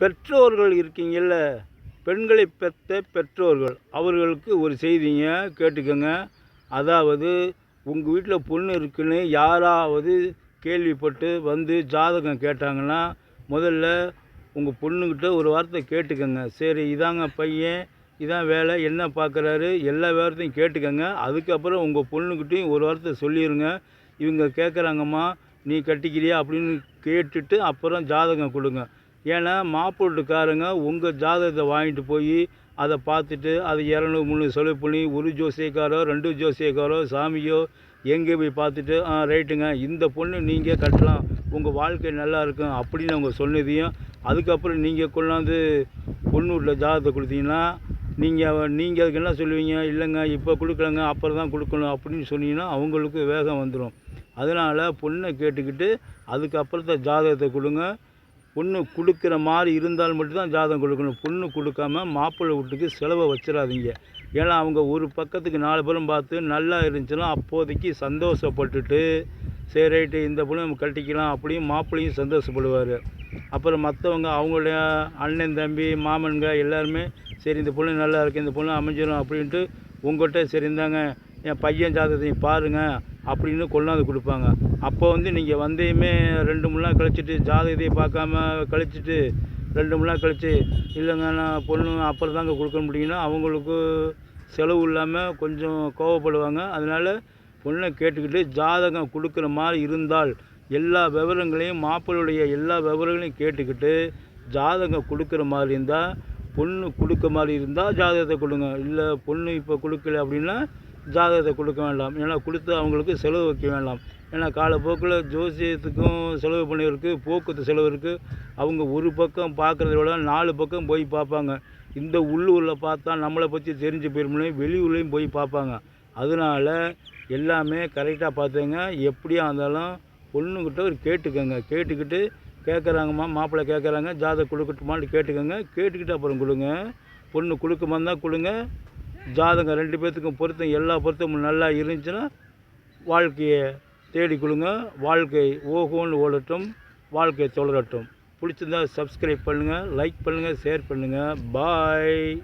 பெற்றோர்கள் இருக்கீங்கள்ல பெண்களை பெற்ற பெற்றோர்கள். அவர்களுக்கு ஒரு செய்திங்க கேட்டுக்கோங்க. அதாவது உங்கள் வீட்டில் பொண்ணு இருக்குன்னு யாராவது கேள்விப்பட்டு வந்து ஜாதகம் கேட்டாங்கன்னா முதல்ல உங்கள் பொண்ணுக்கிட்ட ஒரு வார்த்தை கேட்டுக்கோங்க. சரி இதாங்க பையன் இதான் வேலை என்ன பார்க்குறாரு எல்லா விவரத்தையும் கேட்டுக்கோங்க. அதுக்கப்புறம் உங்கள் பொண்ணுக்கிட்டையும் ஒரு வார்த்தை சொல்லிடுங்க இவங்க கேட்குறாங்கம்மா நீ கட்டிக்கிறியா அப்படின்னு கேட்டுட்டு அப்புறம் ஜாதகம் கொடுங்க. ஏன்னா மாப்பிள்ளைக்காரங்க உங்கள் ஜாதகத்தை வாங்கிட்டு போய் அதை பார்த்துட்டு அது இரநூறு முந்நூறு செலவு பண்ணி ஒரு ஜோசியக்காரோ ரெண்டு ஜோசியக்காரோ சாமியோ எங்கே போய் பார்த்துட்டு ஆ ரைட்டுங்க இந்த பொண்ணு நீங்கள் கட்டலாம் உங்கள் வாழ்க்கை நல்லா இருக்கும் அப்படின்னு அவங்க சொன்னதையும் அதுக்கப்புறம் நீங்கள் கொண்டாந்து பொண்ணு வீட்டில் ஜாதகத்தை கொடுத்தீங்கன்னா நீங்கள் நீங்கள் அதுக்கு என்ன சொல்லுவீங்க? இல்லைங்க இப்போ கொடுக்கலங்க அப்புறம் தான் கொடுக்கணும் அப்படின்னு சொன்னீங்கன்னா அவங்களுக்கு வேகம் வந்துடும் அதனால் பொண்ணை கேட்டுக்கிட்டு அதுக்கப்புறத்த ஜாதகத்தை கொடுங்க. பொண்ணு கொடுக்குற மாதிரி இருந்தால் மட்டும்தான் ஜாதகம் கொடுக்கணும். பொண்ணு கொடுக்காம மாப்பிள்ளை வீட்டுக்கு செலவை வச்சிடாதீங்க. ஏன்னா அவங்க ஒரு பக்கத்துக்கு நாலு பேரும் பார்த்து நல்லா இருந்துச்சுன்னா அப்போதைக்கு சந்தோஷப்பட்டுட்டு சரி ரைட்டு இந்த பொண்ணு நம்ம கட்டிக்கலாம் அப்படியும் மாப்பிள்ளையும் சந்தோஷப்படுவார். அப்புறம் மற்றவங்க அவங்களுடைய அண்ணன் தம்பி மாமனுங்க எல்லாருமே சரி இந்த பொண்ணு நல்லா இருக்குது இந்த பொண்ணு அமைஞ்சிடும் அப்படின்ட்டு உங்கள்கிட்ட சரி இருந்தாங்க என் பையன் ஜாதகத்தையும் பாருங்கள் அப்படின்னு கொண்டாந்து கொடுப்பாங்க. அப்போ வந்து நீங்கள் வந்தையுமே ரெண்டு மூணு நாள் கழிச்சிட்டு ஜாதகத்தை பார்க்காம கழிச்சிட்டு ரெண்டு மூணு நாள் கழிச்சு இல்லைங்க நான் பொண்ணு அப்புறம் தாங்க கொடுக்க முடியும்னா அவங்களுக்கு செலவு இல்லாமல் கொஞ்சம் கோவப்படுவாங்க. அதனால் பொண்ணை கேட்டுக்கிட்டு ஜாதகம் கொடுக்குற மாதிரி இருந்தால் எல்லா விவரங்களையும் மாப்பிள்ளையுடைய எல்லா விவரங்களையும் கேட்டுக்கிட்டு ஜாதகம் கொடுக்குற மாதிரி இருந்தால் பொண்ணு கொடுக்க மாதிரி இருந்தால் ஜாதகத்தை கொடுங்க. இல்லை பொண்ணு இப்போ கொடுக்கல அப்படின்னா ஜாதகத்தை கொடுக்க வேண்டாம். ஏன்னா கொடுத்து அவங்களுக்கு செலவு வைக்க வேண்டாம். ஏன்னா காலப்போக்கில் ஜோசியத்துக்கும் செலவு பண்ணியிருக்கு போக்குவரத்து செலவு இருக்குது அவங்க ஒரு பக்கம் பார்க்குறத விட நாலு பக்கம் போய் பார்ப்பாங்க. இந்த உள்ளூரில் பார்த்தா நம்மளை பற்றி தெரிஞ்சு போயிருமே வெளியூர்லேயும் போய் பார்ப்பாங்க. அதனால எல்லாமே கரெக்டாக பார்த்துங்க. எப்படியா இருந்தாலும் பொண்ணுக்கிட்ட ஒரு கேட்டுக்கோங்க. கேட்டுக்கிட்டு கேட்குறாங்கம்மா மாப்பிள்ளை கேட்குறாங்க ஜாதகம் கொடுக்கட்டுமான்னு கேட்டுக்கோங்க. கேட்டுக்கிட்டு அப்புறம் கொடுங்க. பொண்ணு கொடுக்குமா தான் கொடுங்க. ஜாதகம் ரெண்டு பேர்த்துக்கும் பொருத்தம் எல்லா பொருத்தமும் நல்லா இருந்துச்சுன்னா வாழ்க்கையை தேடி கொடுங்க. வாழ்க்கை ஓகோன்னு ஓடட்டும் வாழ்க்கை தொடரட்டும். பிடிச்சிருந்தா சப்ஸ்கிரைப் பண்ணுங்கள் லைக் பண்ணுங்கள் ஷேர் பண்ணுங்கள் பாய்